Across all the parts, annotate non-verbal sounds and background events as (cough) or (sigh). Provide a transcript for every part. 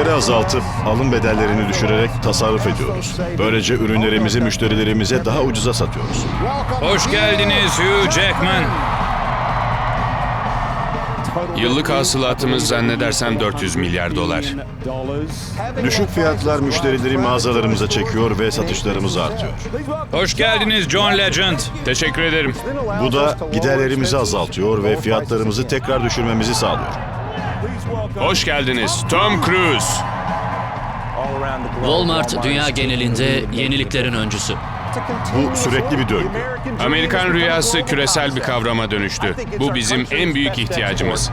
Maliyetleri azaltıp alım bedellerini düşürerek tasarruf ediyoruz. Böylece ürünlerimizi müşterilerimize daha ucuza satıyoruz. Hoş geldiniz Hugh Jackman. Yıllık hasılatımız zannedersem 400 milyar dolar. Düşük fiyatlar müşterileri mağazalarımıza çekiyor ve satışlarımız artıyor. Hoş geldiniz John Legend. Teşekkür ederim. Bu da giderlerimizi azaltıyor ve fiyatlarımızı tekrar düşürmemizi sağlıyor. Hoş geldiniz Tom Cruise. Walmart dünya genelinde yeniliklerin öncüsü. Bu sürekli bir döngü. Amerikan rüyası küresel bir kavrama dönüştü. Bu bizim en büyük ihtiyacımız.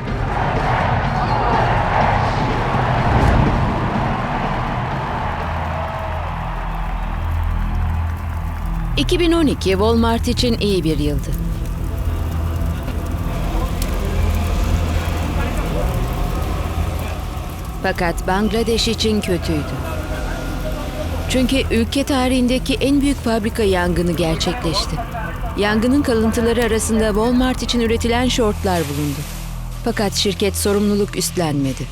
...2012 Walmart için iyi bir yıldı. Fakat Bangladeş için kötüydü. Çünkü ülke tarihindeki en büyük fabrika yangını gerçekleşti. Yangının kalıntıları arasında Walmart için üretilen şortlar bulundu. Fakat şirket sorumluluk üstlenmedi.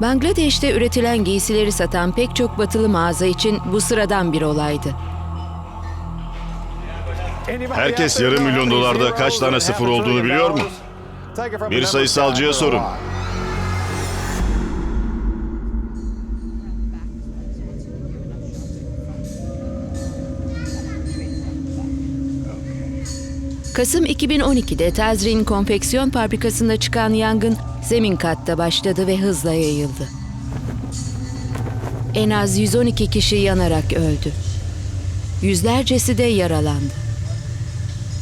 Bangladeş'te üretilen giysileri satan pek çok batılı mağaza için bu sıradan bir olaydı. Herkes yarım milyon dolarda kaç tane sıfır olduğunu biliyor mu? Bir sayısalcıya sorun. Kasım 2012'de Tazrin konfeksiyon fabrikasında çıkan yangın zemin katta başladı ve hızla yayıldı. En az 112 kişi yanarak öldü. Yüzlercesi de yaralandı.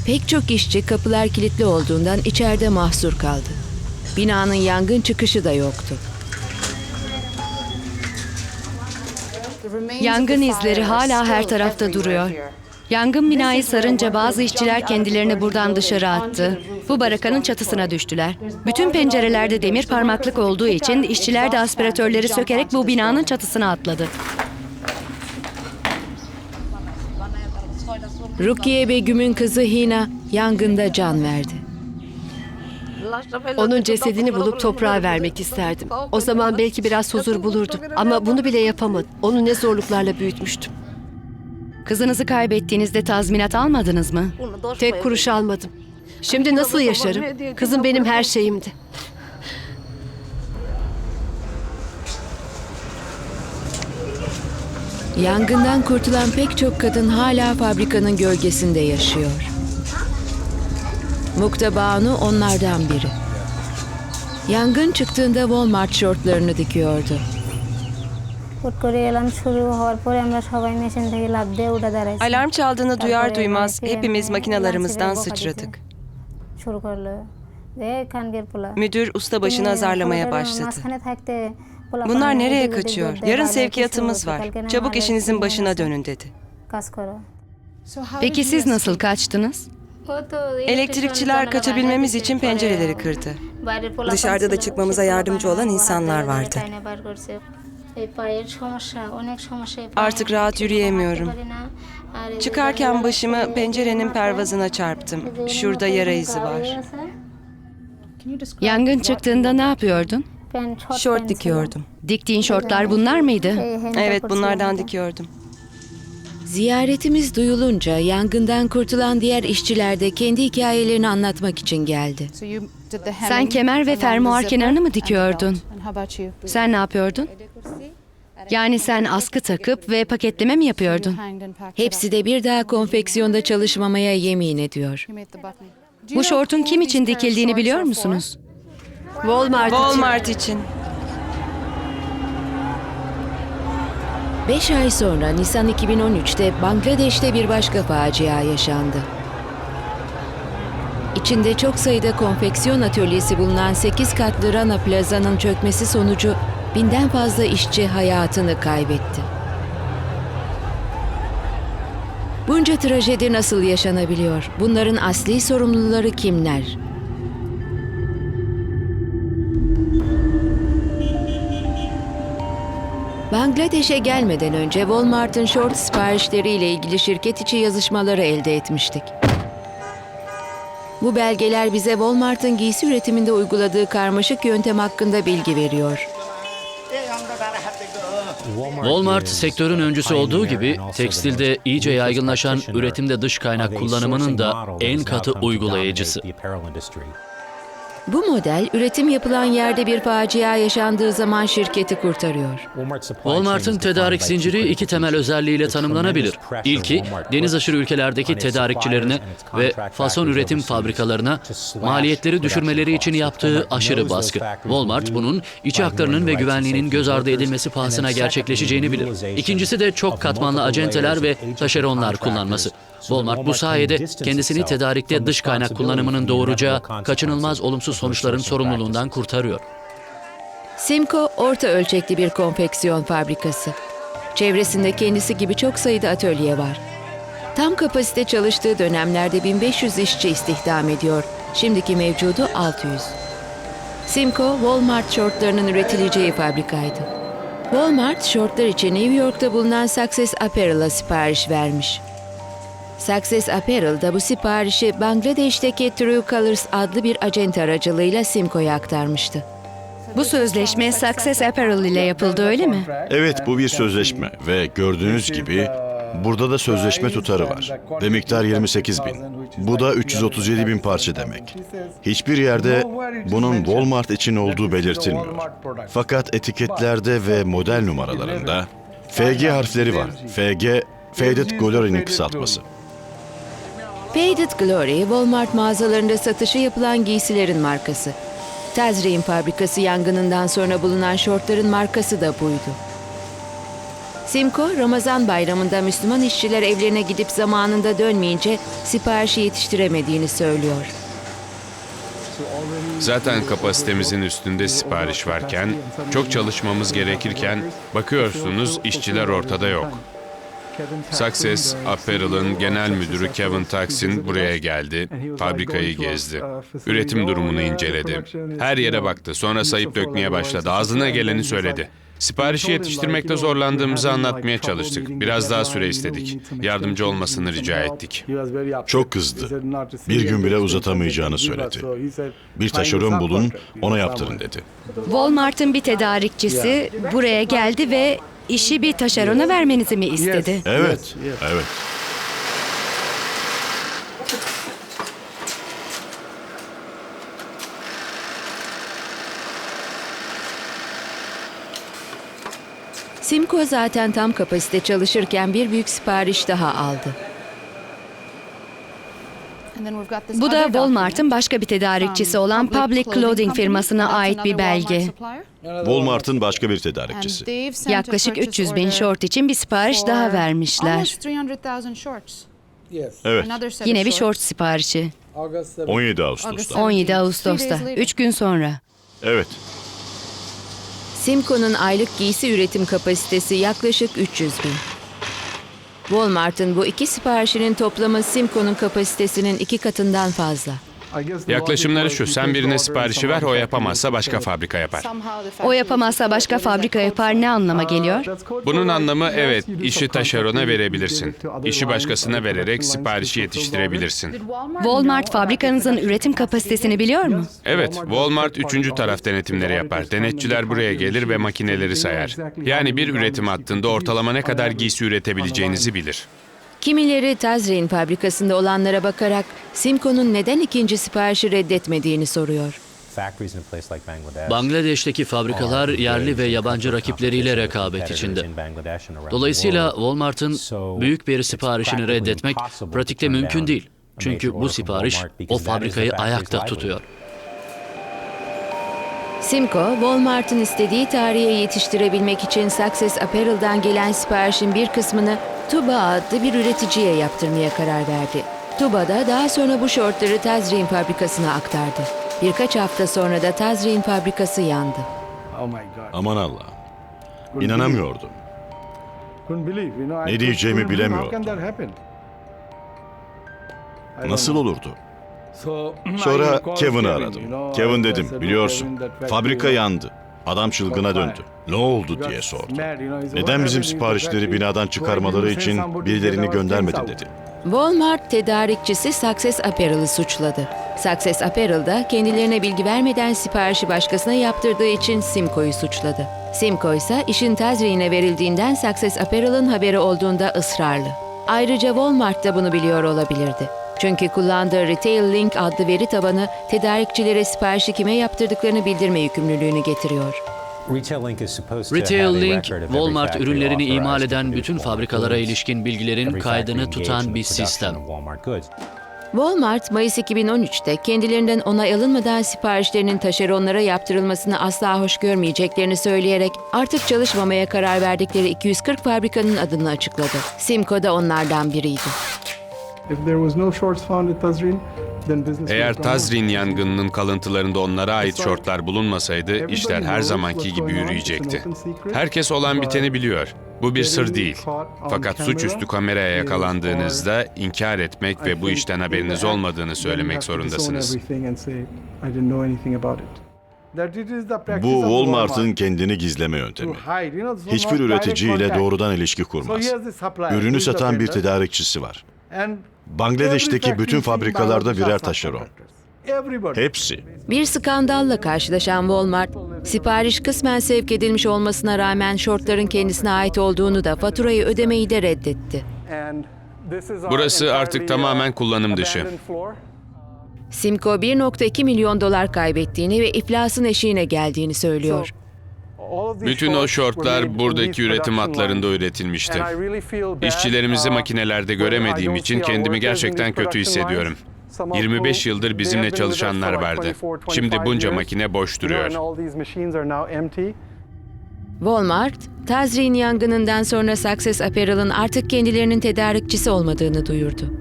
Pek çok işçi kapılar kilitli olduğundan içeride mahsur kaldı. Binanın yangın çıkışı da yoktu. Yangın izleri hala her tarafta duruyor. Yangın binayı sarınca bazı işçiler kendilerini buradan dışarı attı. Bu barakanın çatısına düştüler. Bütün pencerelerde demir parmaklık olduğu için işçiler de aspiratörleri sökerek bu binanın çatısına atladı. Rukiye Begüm'ün kızı Hina yangında can verdi. Onun cesedini bulup toprağa vermek isterdim. O zaman belki biraz huzur bulurdum. Ama bunu bile yapamadım. Onu ne zorluklarla büyütmüştüm. Kızınızı kaybettiğinizde tazminat almadınız mı? Tek kuruş almadım. Şimdi nasıl yaşarım? Kızım benim her şeyimdi. Yangından kurtulan pek çok kadın hala fabrikanın gölgesinde yaşıyor. Mukta Banu onlardan biri. Yangın çıktığında Walmart şortlarını dikiyordu. হুট করে এলার্ম শুরু হওয়ার পরে আমরা সবাই মেশিন থেকে লাফ দিয়ে উঠে দাঁড়াইছি Alarm çaldığını duyar তারপরে duymaz মানে hepimiz PM makinalarımızdan লাঞ্চের বকা দিতে sıçradık. শুরু করলো যে খানগের পোলা Müdür ustabaşını তুমি azarlamaya পোলাটার başladı. মাঝখানে থাকতে পোলা Bunlar পানি nereye এদিক ওদিক kaçıyor? দৌড় দেয়, Yarın বারবার sevkiyatımız কিছু var. বলতে, কালকে না Çabuk আমার işinizin accident başına হয়েছে, dönün dedi. কাজ করো Peki siz nasıl kaçtınız? Elektrikçiler kaçabilmemiz için pencereleri kırdı. Dışarıda da çıkmamıza yardımcı olan insanlar vardı. Artık rahat yürüyemiyorum. Çıkarken başımı pencerenin pervazına çarptım. Şurada yara izi var. Yangın çıktığında ne yapıyordun? Şort dikiyordum. Diktiğin şortlar bunlar mıydı? Evet bunlardan dikiyordum. Ziyaretimiz duyulunca yangından kurtulan diğer işçiler de kendi hikayelerini anlatmak için geldi. Sen kemer ve fermuar kenarını mı dikiyordun? Sen ne yapıyordun? Yani sen askı takıp ve paketleme mi yapıyordun? Hepsi de bir daha konfeksiyonda çalışmamaya yemin ediyor. Bu şortun kim için dikildiğini biliyor musunuz? Walmart, için. Walmart için. Beş ay sonra Nisan 2013'te Bangladeş'te bir başka facia yaşandı. İçinde çok sayıda konfeksiyon atölyesi bulunan 8 katlı Rana Plaza'nın çökmesi sonucu binden fazla işçi hayatını kaybetti. Bunca trajedi nasıl yaşanabiliyor? Bunların asli sorumluları kimler? Bangladeş'e gelmeden önce Walmart'ın short siparişleriyle ilgili şirket içi yazışmaları elde etmiştik. Bu belgeler bize Walmart'ın giysi üretiminde uyguladığı karmaşık yöntem hakkında bilgi veriyor. Walmart sektörün öncüsü olduğu gibi tekstilde iyice yaygınlaşan üretimde dış kaynak kullanımının da en katı uygulayıcısı. Bu model üretim yapılan yerde bir facia yaşandığı zaman şirketi kurtarıyor. Walmart'ın tedarik zinciri iki temel özelliğiyle tanımlanabilir. İlki, deniz aşırı ülkelerdeki tedarikçilerine ve fason üretim fabrikalarına maliyetleri düşürmeleri için yaptığı aşırı baskı. Walmart bunun içi haklarının ve güvenliğinin göz ardı edilmesi pahasına gerçekleşeceğini bilir. İkincisi de çok katmanlı acenteler ve taşeronlar kullanması. Walmart bu sayede kendisini tedarikte dış kaynak kullanımının doğuracağı kaçınılmaz olumsuz sonuçların sorumluluğundan kurtarıyor. Simco orta ölçekli bir konfeksiyon fabrikası. Çevresinde kendisi gibi çok sayıda atölye var. Tam kapasite çalıştığı dönemlerde 1500 işçi istihdam ediyor. Şimdiki mevcudu 600. Simco, Walmart şortlarının üretileceği fabrikaydı. Walmart, şortlar için New York'ta bulunan Success Apparel'a sipariş vermiş. Success Apparel da bu siparişi Bangladeş'teki True Colors adlı bir acente aracılığıyla Simco'ya aktarmıştı. Bu sözleşme Success Apparel ile yapıldı öyle mi? Evet bu bir sözleşme ve gördüğünüz gibi burada da sözleşme tutarı var ve miktar 28 bin. Bu da 337 bin parça demek. Hiçbir yerde bunun Walmart için olduğu belirtilmiyor. Fakat etiketlerde ve model numaralarında FG harfleri var. FG, Faded Glory'nin kısaltması. Faded Glory, Walmart mağazalarında satışı yapılan giysilerin markası. Tazrein fabrikası yangınından sonra bulunan şortların markası da buydu. Simco, Ramazan bayramında Müslüman işçiler evlerine gidip zamanında dönmeyince siparişi yetiştiremediğini söylüyor. Zaten kapasitemizin üstünde sipariş varken, çok çalışmamız gerekirken bakıyorsunuz işçiler ortada yok. Success Apparel'ın genel müdürü Kevin Taksin buraya geldi, fabrikayı gezdi. Üretim durumunu inceledi. Her yere baktı, sonra sayıp dökmeye başladı. Ağzına geleni söyledi. Siparişi yetiştirmekte zorlandığımızı anlatmaya çalıştık. Biraz daha süre istedik. Yardımcı olmasını rica ettik. Çok kızdı. Bir gün bile uzatamayacağını söyledi. Bir taşeron bulun, ona yaptırın dedi. Walmart'ın bir tedarikçisi buraya geldi ve işi bir taşerona vermenizi mi istedi? Evet, evet. Simco zaten tam kapasite çalışırken bir büyük sipariş daha aldı. Bu da Walmart'ın başka bir tedarikçisi olan Public Clothing firmasına ait bir belge. Walmart'ın başka bir tedarikçisi. Yaklaşık 300 bin short için bir sipariş daha vermişler. Evet, Yine bir short siparişi. 17 Ağustos'ta. 17 Ağustos'ta, 3 gün sonra. Evet, Simco'nun aylık giysi üretim kapasitesi yaklaşık 300 bin. Walmart'ın bu iki siparişinin toplamı Simco'nun kapasitesinin iki katından fazla. Yaklaşımları şu, sen birine siparişi ver, o yapamazsa başka fabrika yapar. O yapamazsa başka fabrika yapar ne anlama geliyor? Bunun anlamı evet, işi taşerona verebilirsin. İşi başkasına vererek siparişi yetiştirebilirsin. Walmart fabrikanızın üretim kapasitesini biliyor mu? Evet, Walmart üçüncü taraf denetimleri yapar. Denetçiler buraya gelir ve makineleri sayar. Yani bir üretim hattında ortalama ne kadar giysi üretebileceğinizi bilir. Kimileri Tazrein fabrikasında olanlara bakarak Simco'nun neden ikinci siparişi reddetmediğini soruyor. Bangladeş'teki fabrikalar yerli ve yabancı rakipleriyle rekabet içinde. Dolayısıyla Walmart'ın büyük bir siparişini reddetmek pratikte mümkün değil. Çünkü bu sipariş o fabrikayı ayakta tutuyor. Simco, Walmart'ın istediği tarihe yetiştirebilmek için Success Apparel'dan gelen siparişin bir kısmını Tuba adlı bir üreticiye yaptırmaya karar verdi. Tuba da daha sonra bu şortları Tazrein fabrikasına aktardı. Birkaç hafta sonra da Tazrein fabrikası yandı. aman Allah. İnanamıyordum. Ne diyeceğimi bilemiyordum. Nasıl olurdu? (clears throat) Sonra Kevin'i aradım. Kevin dedim, biliyorsun, fabrika yandı. Adam çılgına döndü. Ne oldu diye sordu. Neden bizim siparişleri binadan çıkarmaları için birilerini göndermedin dedi. Walmart tedarikçisi Success Apparel'ı suçladı. Success Apparel da kendilerine bilgi vermeden siparişi başkasına yaptırdığı için Simco'yu suçladı. Simco ise işin tazriğine verildiğinden Success Apparel'ın haberi olduğunda ısrarlı. Ayrıca Walmart da bunu biliyor olabilirdi. Çünkü kullandığı Retail Link adlı veri tabanı tedarikçilere siparişi kime yaptırdıklarını bildirme yükümlülüğünü getiriyor. Retail Link, Walmart ürünlerini imal eden bütün fabrikalara ilişkin bilgilerin kaydını tutan bir sistem. Walmart, Mayıs 2013'te kendilerinden onay alınmadan siparişlerinin taşeronlara yaptırılmasını asla hoş görmeyeceklerini söyleyerek artık çalışmamaya karar verdikleri 240 fabrikanın adını açıkladı. Simco da onlardan biriydi. Eğer Tazrin yangınının kalıntılarında onlara ait şortlar bulunmasaydı işler her zamanki gibi yürüyecekti. Herkes olan biteni biliyor. Bu bir sır değil. Fakat suçüstü kameraya yakalandığınızda inkar etmek ve bu işten haberiniz olmadığını söylemek zorundasınız. Bu Walmart'ın kendini gizleme yöntemi. Hiçbir üreticiyle doğrudan ilişki kurmaz. Ürünü satan bir tedarikçisi var. Bangladeş'teki bütün fabrikalarda birer taşeron. Hepsi. Bir skandalla karşılaşan Walmart, sipariş kısmen sevk edilmiş olmasına rağmen şortların kendisine ait olduğunu da faturayı ödemeyi de reddetti. Burası artık tamamen kullanım dışı. Simco 1.2 milyon dolar kaybettiğini ve iflasın eşiğine geldiğini söylüyor. Bütün o şortlar buradaki üretim hatlarında üretilmişti. İşçilerimizi makinelerde göremediğim için kendimi gerçekten kötü hissediyorum. 25 yıldır bizimle çalışanlar vardı. Şimdi bunca makine boş duruyor. Walmart, Tazrin yangınından sonra Success Apparel'ın artık kendilerinin tedarikçisi olmadığını duyurdu.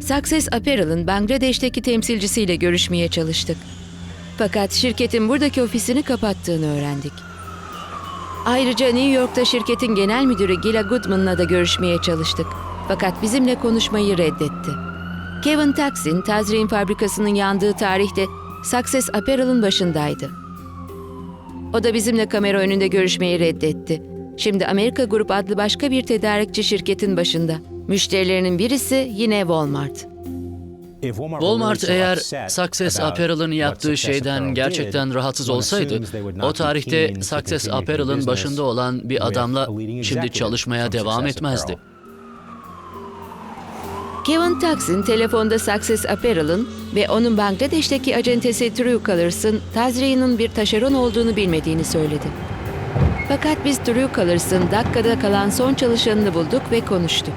Success Apparel'ın Bangladeş'teki temsilcisiyle görüşmeye çalıştık. Fakat şirketin buradaki ofisini kapattığını öğrendik. Ayrıca New York'ta şirketin genel müdürü Gila Goodman'la da görüşmeye çalıştık. Fakat bizimle konuşmayı reddetti. Kevin Taksin, Tazrin fabrikasının yandığı tarihte Success Apparel'ın başındaydı. O da bizimle kamera önünde görüşmeyi reddetti. Şimdi Amerika Grup adlı başka bir tedarikçi şirketin başında. Müşterilerinin birisi yine Walmart. Walmart eğer Success Apparel'ın yaptığı şeyden gerçekten rahatsız olsaydı, o tarihte Success Apparel'ın başında olan bir adamla şimdi çalışmaya devam etmezdi. Kevin Taksin telefonda Success Apparel'ın ve onun Bangladeş'teki acentesi True Colors'ın Tazri'nin bir taşeron olduğunu bilmediğini söyledi. Fakat biz True Colors'ın Dakka'da kalan son çalışanını bulduk ve konuştuk.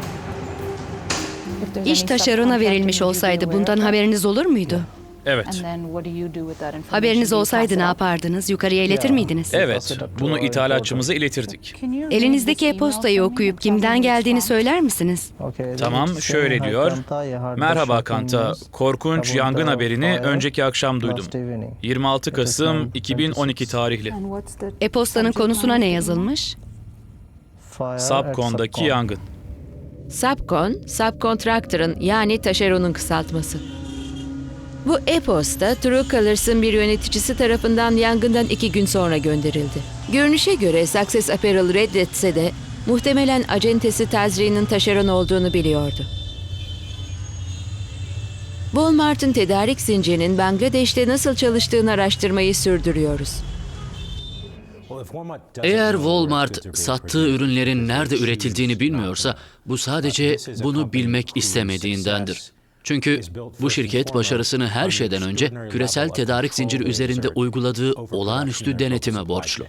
İş taşerona verilmiş olsaydı bundan haberiniz olur muydu? Evet. Haberiniz olsaydı ne yapardınız? Yukarıya iletir miydiniz? Evet, bunu ithalatçımıza iletirdik. Elinizdeki e-postayı okuyup kimden geldiğini söyler misiniz? Tamam, şöyle diyor. Merhaba Kanta, korkunç yangın haberini önceki akşam duydum. 26 Kasım 2012 tarihli. E-postanın konusuna ne yazılmış? Subcon'daki yangın. Subcon, subcontractor'ın yani taşeronun kısaltması. Bu e-posta True Colors'ın bir yöneticisi tarafından yangından iki gün sonra gönderildi. Görünüşe göre Success Apparel reddetse de muhtemelen acentesi Tazri'nin taşeron olduğunu biliyordu. Walmart'ın tedarik zincirinin Bangladeş'te nasıl çalıştığını araştırmayı sürdürüyoruz. Eğer Walmart sattığı ürünlerin nerede üretildiğini bilmiyorsa bu sadece bunu bilmek istemediğindendir. Çünkü bu şirket başarısını her şeyden önce küresel tedarik zinciri üzerinde uyguladığı olağanüstü denetime borçlu.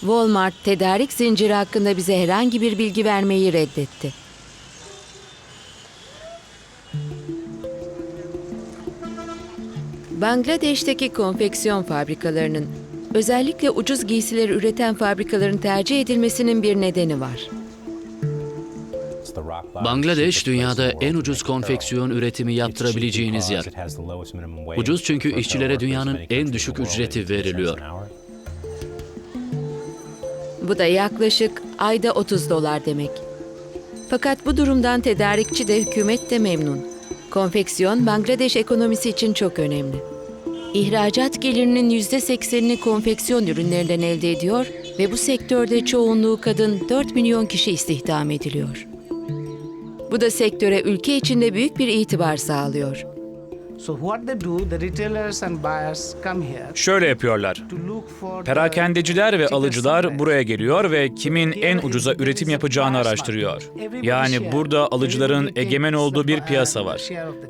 Walmart tedarik zinciri hakkında bize herhangi bir bilgi vermeyi reddetti. Bangladeş'teki konfeksiyon fabrikalarının özellikle ucuz giysileri üreten fabrikaların tercih edilmesinin bir nedeni var. Bangladeş dünyada en ucuz konfeksiyon üretimi yaptırabileceğiniz yer. Ucuz çünkü işçilere dünyanın en düşük ücreti veriliyor. Bu da yaklaşık ayda 30 dolar demek. Fakat bu durumdan tedarikçi de hükümet de memnun. Konfeksiyon Bangladeş ekonomisi için çok önemli. İhracat gelirinin %80'ini konfeksiyon ürünlerinden elde ediyor Ve bu sektörde çoğunluğu kadın 4 milyon kişi istihdam ediliyor. Bu da sektöre ülke içinde büyük bir itibar sağlıyor. Şöyle yapıyorlar. Perakendeciler ve alıcılar buraya geliyor ve kimin en ucuza üretim yapacağını araştırıyor. Yani burada alıcıların egemen olduğu bir piyasa var.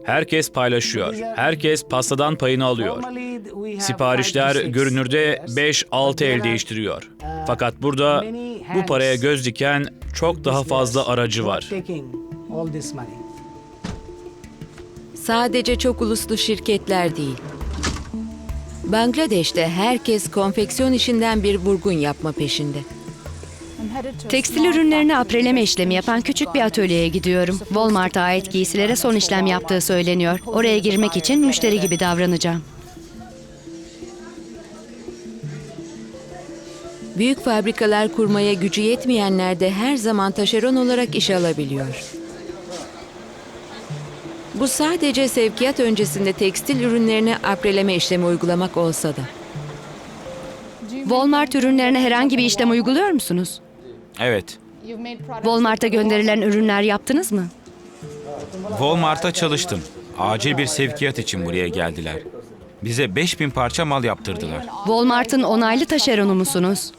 Herkes paylaşıyor. Herkes pastadan payını alıyor. Siparişler görünürde players, 5-6 but there el değiştiriyor. uh, Fakat burada bu paraya göz diken çok daha fazla aracı var. all this money. Sadece çok uluslu şirketler değil. Bangladeş'te herkes konfeksiyon işinden bir vurgun yapma peşinde. Tekstil ürünlerini apreleme işlemi yapan küçük bir atölyeye gidiyorum. Walmart'a ait giysilere son işlem yaptığı söyleniyor. Oraya girmek için müşteri gibi davranacağım. Büyük fabrikalar kurmaya gücü yetmeyenler de her zaman taşeron olarak iş alabiliyor. Bu sadece sevkiyat öncesinde tekstil ürünlerine apreleme işlemi uygulamak olsa da. Walmart ürünlerine herhangi bir işlem uyguluyor musunuz? Evet. Walmart'a gönderilen ürünler yaptınız mı? Walmart'ta çalıştım. Acil bir sevkiyat için buraya geldiler. Bize 5000 parça mal yaptırdılar. Walmart'ın onaylı taşeronu musunuz?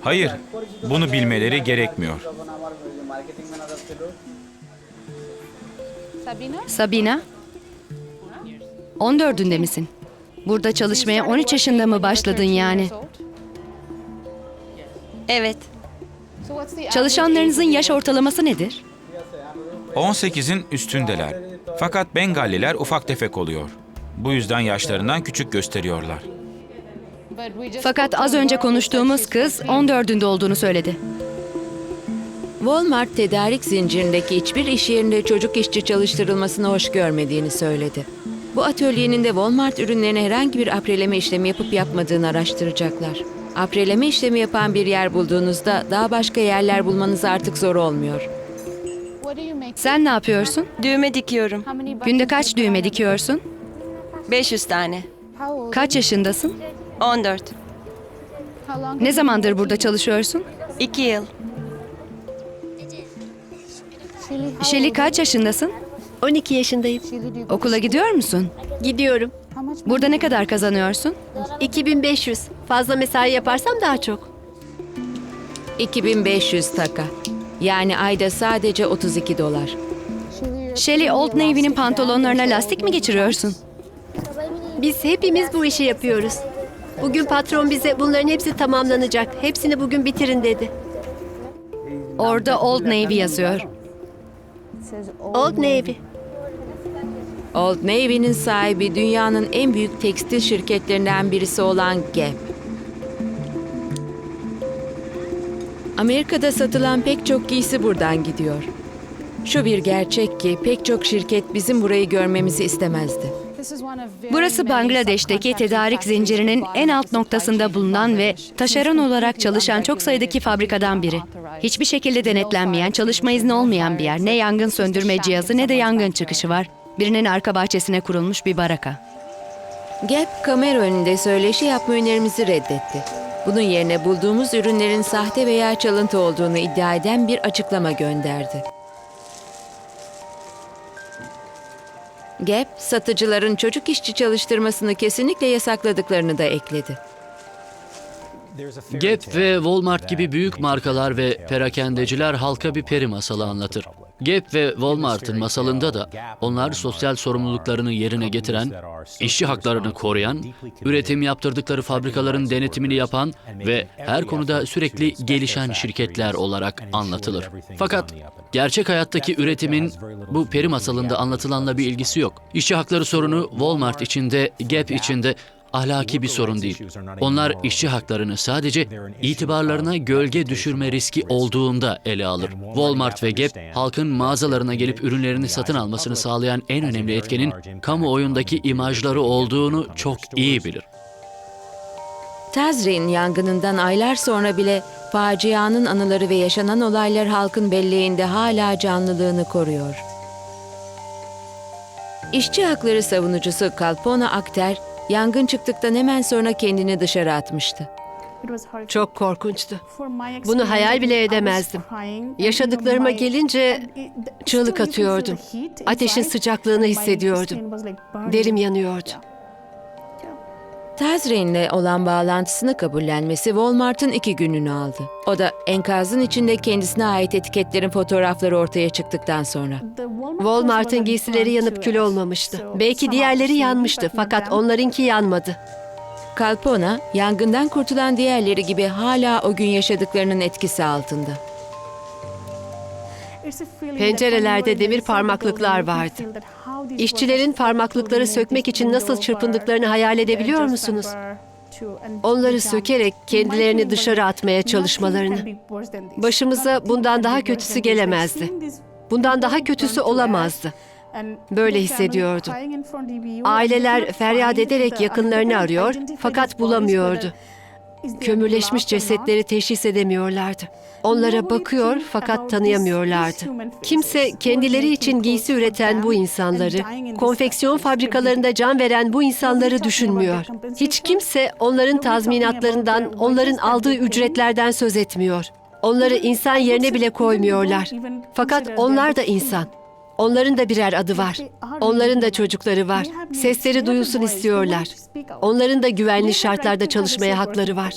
Hayır, bunu bilmeleri gerekmiyor. Sabina? 14'ünde misin? Burada çalışmaya 13 yaşında mı başladın yani? Evet. Çalışanlarınızın yaş ortalaması nedir? 18'in üstündeler. Fakat Bengalliler ufak tefek oluyor. Bu yüzden yaşlarından küçük gösteriyorlar. Fakat az önce konuştuğumuz kız 14'ünde olduğunu söyledi. Walmart tedarik zincirindeki hiçbir iş yerinde çocuk işçi çalıştırılmasını hoş görmediğini söyledi. Bu atölyenin de Walmart ürünlerine herhangi bir apreleme işlemi yapıp yapmadığını araştıracaklar. Apreleme işlemi yapan bir yer bulduğunuzda daha başka yerler bulmanız artık zor olmuyor. Sen ne yapıyorsun? Düğme dikiyorum. Günde kaç düğme dikiyorsun? 500 tane. Kaç yaşındasın? 14. Ne zamandır burada çalışıyorsun? 2 yıl. Şeli kaç yaşındasın? 12 yaşındayım. Okula gidiyor musun? Gidiyorum. Burada ne kadar kazanıyorsun? 2500. Fazla mesai yaparsam daha çok. 2500 taka. Yani ayda sadece 32 dolar. Shelly Old Navy'nin pantolonlarına lastik mi geçiriyorsun? Biz hepimiz bu işi yapıyoruz. Bugün patron bize bunların hepsi tamamlanacak. Hepsini bugün bitirin dedi. Orada Old Navy yazıyor. Old Navy. Old Navy'nin sahibi dünyanın en büyük tekstil şirketlerinden birisi olan Gap. Amerika'da satılan pek çok giysi buradan gidiyor. Şu bir gerçek ki pek çok şirket bizim burayı görmemizi istemezdi. Burası Bangladeş'teki tedarik zincirinin en alt noktasında bulunan ve taşeron olarak çalışan çok sayıdaki fabrikadan biri. Hiçbir şekilde denetlenmeyen, çalışma izni olmayan bir yer. Ne yangın söndürme cihazı ne de yangın çıkışı var. Birinin arka bahçesine kurulmuş bir baraka. Gap kamera önünde söyleşi yapma önerimizi reddetti. Bunun yerine bulduğumuz ürünlerin sahte veya çalıntı olduğunu iddia eden bir açıklama gönderdi. Gap, satıcıların çocuk işçi çalıştırmasını kesinlikle yasakladıklarını da ekledi. Gap ve Walmart gibi büyük markalar ve perakendeciler halka bir peri masalı anlatır. Gap ve Walmart'ın masalında da onlar sosyal sorumluluklarını yerine getiren, işçi haklarını koruyan, üretim yaptırdıkları fabrikaların denetimini yapan ve her konuda sürekli gelişen şirketler olarak anlatılır. Fakat gerçek hayattaki üretimin bu peri masalında anlatılanla bir ilgisi yok. İşçi hakları sorunu Walmart içinde, Gap içinde ahlaki bir sorun değil. Onlar işçi haklarını sadece itibarlarına gölge düşürme riski olduğunda ele alır. Walmart ve Gap halkın mağazalarına gelip ürünlerini satın almasını sağlayan en önemli etkenin kamuoyundaki imajları olduğunu çok iyi bilir. Tazrin yangınından aylar sonra bile facianın anıları ve yaşanan olaylar halkın belleğinde hala canlılığını koruyor. İşçi hakları savunucusu Kalpona Akter, yangın çıktıktan hemen sonra kendini dışarı atmıştı. Çok korkunçtu. Bunu hayal bile edemezdim. Yaşadıklarıma gelince çığlık atıyordum. Ateşin sıcaklığını hissediyordum. Derim yanıyordu. Tazrain'le olan bağlantısını kabullenmesi Walmart'ın iki gününü aldı. O da enkazın içinde kendisine ait etiketlerin fotoğrafları ortaya çıktıktan sonra. Walmart'ın giysileri yanıp kül olmamıştı. Belki diğerleri yanmıştı fakat onlarınki yanmadı. Kalpona, yangından kurtulan diğerleri gibi hala o gün yaşadıklarının etkisi altında. Pencerelerde demir parmaklıklar vardı. İşçilerin parmaklıkları sökmek için nasıl çırpındıklarını hayal edebiliyor musunuz? Onları sökerek kendilerini dışarı atmaya çalışmalarını. Başımıza bundan daha kötüsü gelemezdi. Bundan daha kötüsü olamazdı. Böyle hissediyordum. Aileler feryat ederek yakınlarını arıyor fakat bulamıyordu. Kömürleşmiş cesetleri teşhis edemiyorlardı. Onlara bakıyor fakat tanıyamıyorlardı. Kimse kendileri için giysi üreten bu insanları, konfeksiyon fabrikalarında can veren bu insanları düşünmüyor. Hiç kimse onların tazminatlarından, onların aldığı ücretlerden söz etmiyor. Onları insan yerine bile koymuyorlar. Fakat onlar da insan. (laughs) Onların da birer adı var. Onların da çocukları var. Sesleri duyulsun istiyorlar. Onların da güvenli şartlarda çalışmaya hakları var.